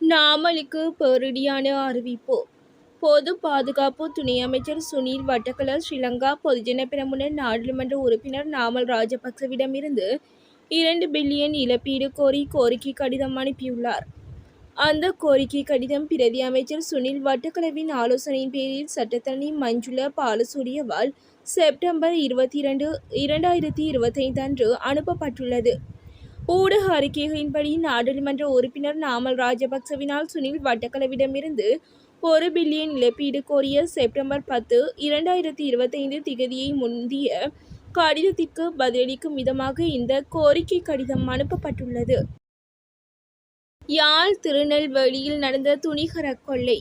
நாமலுக்கு பேரிடியான அறிவிப்பு. பொது பாதுகாப்பு துணை அமைச்சர் சுனில் வட்டக்கல ஸ்ரீலங்கா பொதுஜன பிரமுன நாடாளுமன்ற உறுப்பினர் நாமல் ராஜபக்சவிடமிருந்து இரண்டு பில்லியன் இழப்பீடு கோரி கோரிக்கை கடிதம் அனுப்பியுள்ளார். அந்த கோரிக்கை கடிதம் பிரதி அமைச்சர் சுனில் வட்டக்கலவின் ஆலோசனையின் பேரில் சட்டத்தரணி மஞ்சுள பாலசூரியவால் செப்டம்பர் இருபத்தி இரண்டு இரண்டாயிரத்தி இருபத்தைந்து அன்று அனுப்பப்பட்டுள்ளது. ஊடக அறிக்கைகளின்படி நாடாளுமன்ற உறுப்பினர் நாமல் ராஜபக்சவினால் சுனில் வட்டக்கலவிடமிருந்து ஒரு பில்லியன் இழப்பீடு கோரிய செப்டம்பர் பத்து இரண்டாயிரத்தி இருபத்தைந்து திகதியை முந்திய கடிதத்திற்கு பதிலளிக்கும் விதமாக இந்த கோரிக்கை கடிதம் அனுப்பப்பட்டுள்ளது. யாழ் திருநெல்வேலியில் நடந்த துணிகர கொள்ளை.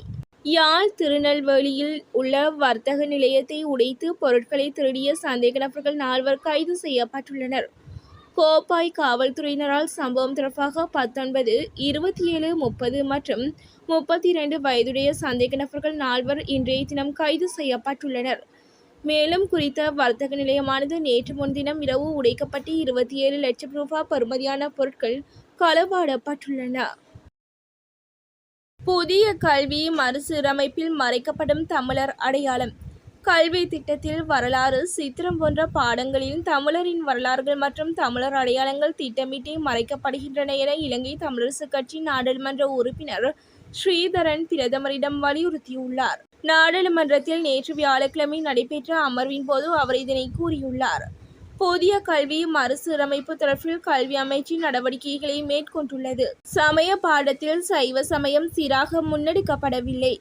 யாழ் திருநெல்வேலியில் உள்ள வர்த்தக நிலையத்தை உடைத்து பொருட்களை திருடிய சந்தேக நபர்கள் நால்வர் கைது செய்யப்பட்டுள்ளனர். கோப்பாய் காவல்துறையினரால் சம்பவம் தொடர்பாக பத்தொன்பது இருபத்தி ஏழு முப்பது மற்றும் முப்பத்தி இரண்டு வயதுடைய சந்தேக நபர்கள் நால்வர் இன்றைய தினம் கைது செய்யப்பட்டுள்ளனர். மேலும் குறித்த வர்த்தக நிலையமானது நேற்று முன்தினம் இரவு உடைக்கப்பட்டு இருபத்தி ஏழு லட்சம் ரூபாய் பருமதியான பொருட்கள் களவாடப்பட்டுள்ளன. புதிய கல்வி மறுசீரமைப்பில் மறைக்கப்படும் தமிழர் அடையாளம். கல்வி திட்டத்தில் வரலாறு சித்திரம் போன்ற பாடங்களில் தமிழரின் வரலாறுகள் மற்றும் தமிழர் அடையாளங்கள் திட்டமிட்டே மறைக்கப்படுகின்றன என இலங்கை தமிழரசு கட்சி நாடாளுமன்ற உறுப்பினர் ஸ்ரீதரன் பிரதமரிடம் வலியுறுத்தியுள்ளார். நாடாளுமன்றத்தில் நேற்று வியாழக்கிழமை நடைபெற்ற அமர்வின் போது அவர் இதனை கூறியுள்ளார். புதிய கல்வி மறுசீரமைப்பு தொடர்பில் கல்வி அமைச்சின் நடவடிக்கைகளை மேற்கொண்டுள்ளது. சமய பாடத்தில் சைவ சமயம் சீராக முன்னெடுக்கப்படவில்லை.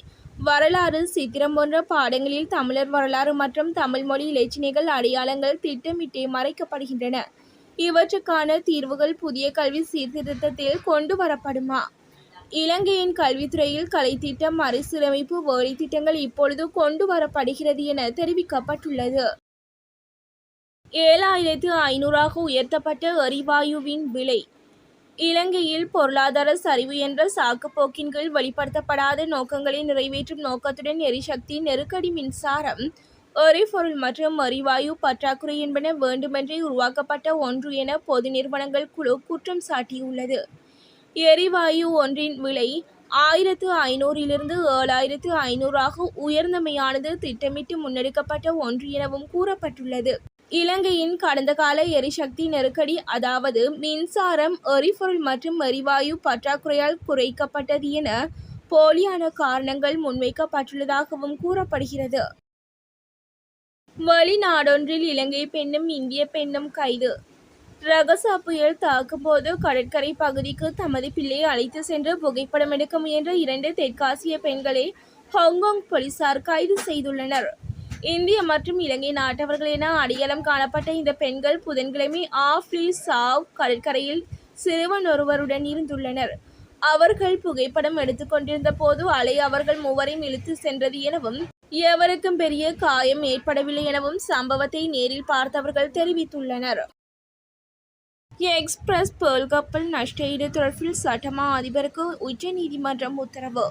வரலாறு சித்திரம் போன்ற பாடங்களில் தமிழர் வரலாறு மற்றும் தமிழ் மொழி இலச்சினைகள் அடையாளங்கள் திட்டமிட்டே மறைக்கப்படுகின்றன. இவற்றுக்கான தீர்வுகள் புதிய கல்வி சீர்திருத்தத்தில் கொண்டு வரப்படுமா? இலங்கையின் கல்வித்துறையில் கலைத்திட்டம் மறுசீரமைப்பு வேலை திட்டங்கள் இப்பொழுது கொண்டு வரப்படுகிறது என தெரிவிக்கப்பட்டுள்ளது. ஏழாயிரத்து ஐநூறாக உயர்த்தப்பட்ட எரிவாயுவின் விலை இலங்கையில் பொருளாதார சரிவு என்ற சாக்குப்போக்கின் கீழ் வெளிப்படுத்தப்படாத நோக்கங்களை நிறைவேற்றும் நோக்கத்துடன் எரிசக்தி நெருக்கடி மின்சாரம் எரிபொருள் மற்றும் எரிவாயு பற்றாக்குறை என்பன வேண்டுமென்றே உருவாக்கப்பட்ட ஒன்று என பொது நிறுவனங்கள் குழு குற்றம் சாட்டியுள்ளது. எரிவாயு ஒன்றின் விலை ஆயிரத்து ஐநூறிலிருந்து ஏழாயிரத்து ஐநூறாக உயர்ந்தமையானது திட்டமிட்டு முன்னெடுக்கப்பட்ட ஒன்று எனவும் கூறப்பட்டுள்ளது. இலங்கையின் கடந்த கால எரிசக்தி நெருக்கடி அதாவது மின்சாரம் எரிபொருள் மற்றும் எரிவாயு பற்றாக்குறையால் குறைக்கப்பட்டது என போலியான காரணங்கள் முன்வைக்கப்பட்டுள்ளதாகவும் கூறப்படுகிறது. வெளிநாடொன்றில் இலங்கை பெண்ணும் இந்திய பெண்ணும் கைது. ரகசா புயல் தாக்கும்போது கடற்கரை பகுதிக்கு தமது பிள்ளையை அழைத்து சென்று புகைப்படம் எடுக்க முயன்ற இரண்டு தெற்காசிய பெண்களை ஹாங்காங் போலீசார் கைது செய்துள்ளனர். இந்திய மற்றும் இலங்கை நாட்டவர்கள் என அடையாளம் காணப்பட்ட இந்த பெண்கள் புதன்கிழமை ஆஃப்லி சாவ் கடற்கரையில் சிறுவன் ஒருவருடன் இருந்துள்ளனர். அவர்கள் புகைப்படம் எடுத்துக்கொண்டிருந்த போது அலை அவர்கள் மூவரையும் இழுத்து சென்றது எனவும் எவருக்கும் பெரிய காயம் ஏற்படவில்லை எனவும் சம்பவத்தை நேரில் பார்த்தவர்கள் தெரிவித்துள்ளனர். எக்ஸ்பிரஸ் பேர்ல் கப்பல் நஷ்டஈடு தொடர்பில் சட்டமா அதிபருக்கு உச்சநீதிமன்றம் உத்தரவு.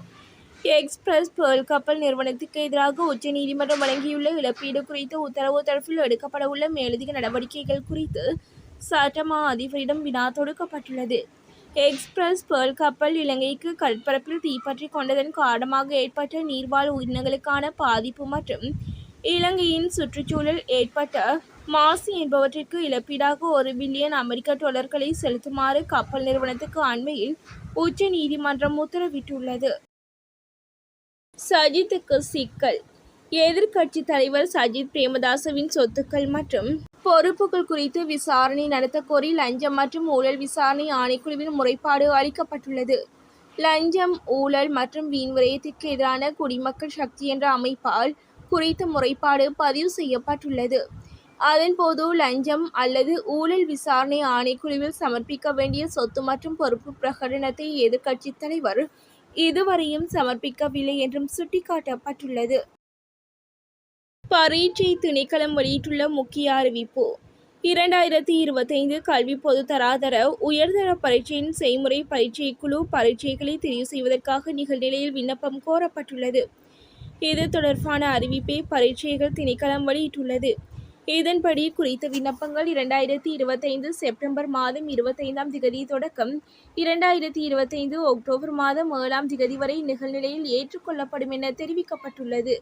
எக்ஸ்பிரஸ் பேர்ல் கப்பல் நிறுவனத்துக்கு எதிராக உச்சநீதிமன்றம் வழங்கியுள்ள இழப்பீடு குறித்து உத்தரவு தரப்பில் எடுக்கப்படவுள்ள மேலதிக நடவடிக்கைகள் குறித்து சட்டமா அதிபரிடம் வினா தொடுக்கப்பட்டுள்ளது. எக்ஸ்பிரஸ் பேர்ல் கப்பல் இலங்கைக்கு கடற்பரப்பில் தீப்பற்றி கொண்டதன் காரணமாக ஏற்பட்ட நீர்வாழ் உயிரினங்களுக்கான பாதிப்பு மற்றும் இலங்கையின் சுற்றுச்சூழல் ஏற்பட்ட மாசு என்பவற்றிற்கு இழப்பீடாக ஒரு பில்லியன் அமெரிக்க டாலர்களை செலுத்துமாறு கப்பல் நிறுவனத்துக்கு அண்மையில் உச்ச நீதிமன்றம் உத்தரவிட்டுள்ளது. சஜித்துக்கு சிக்கல். எதிர்க்கட்சி தலைவர் சஜித் பிரேமதாசவின் சொத்துக்கள் மற்றும் பொறுப்புகள் குறித்து விசாரணை நடத்த கோரி லஞ்சம் மற்றும் ஊழல் விசாரணை ஆணைக்குழுவின் முறைப்பாடு அளிக்கப்பட்டுள்ளது. லஞ்சம் ஊழல் மற்றும் வீண்விரயத்திற்கு எதிரான குடிமக்கள் சக்தி என்ற அமைப்பால் குறித்த முறைப்பாடு பதிவு செய்யப்பட்டுள்ளது. அதன்போது லஞ்சம் அல்லது ஊழல் விசாரணை ஆணைக்குழுவில் சமர்ப்பிக்க வேண்டிய சொத்து மற்றும் பொறுப்பு பிரகடனத்தை எதிர்க்கட்சித் தலைவர் இதுவரையும் சமர்ப்பிக்கவில்லை என்றும் சுட்டிக்காட்டப்பட்டுள்ளது. பரீட்சை திணைக்களம் வெளியிட்டுள்ள முக்கிய அறிவிப்பு இரண்டாயிரத்தி இருபத்தைந்து கல்வி பொது தராதர உயர்தர பரீட்சையின் செய்முறை பரீட்சை குழு பரீட்சைகளை தெரிவு செய்வதற்காக நிகழ்நிலையில் விண்ணப்பம் கோரப்பட்டுள்ளது. இது தொடர்பான அறிவிப்பை பரீட்சைகள் திணைக்களம் வெளியிட்டுள்ளது. இதன்படி குறித்த விண்ணப்பங்கள் இரண்டாயிரத்தி இருபத்தைந்து செப்டம்பர் மாதம் இருபத்தைந்தாம் திகதி தொடக்கம். இரண்டாயிரத்தி இருபத்தைந்து அக்டோபர் மாதம் ஏழாம் திகதி வரை நிகழ்நிலையில் ஏற்றுக்கொள்ளப்படும் என தெரிவிக்கப்பட்டுள்ளது.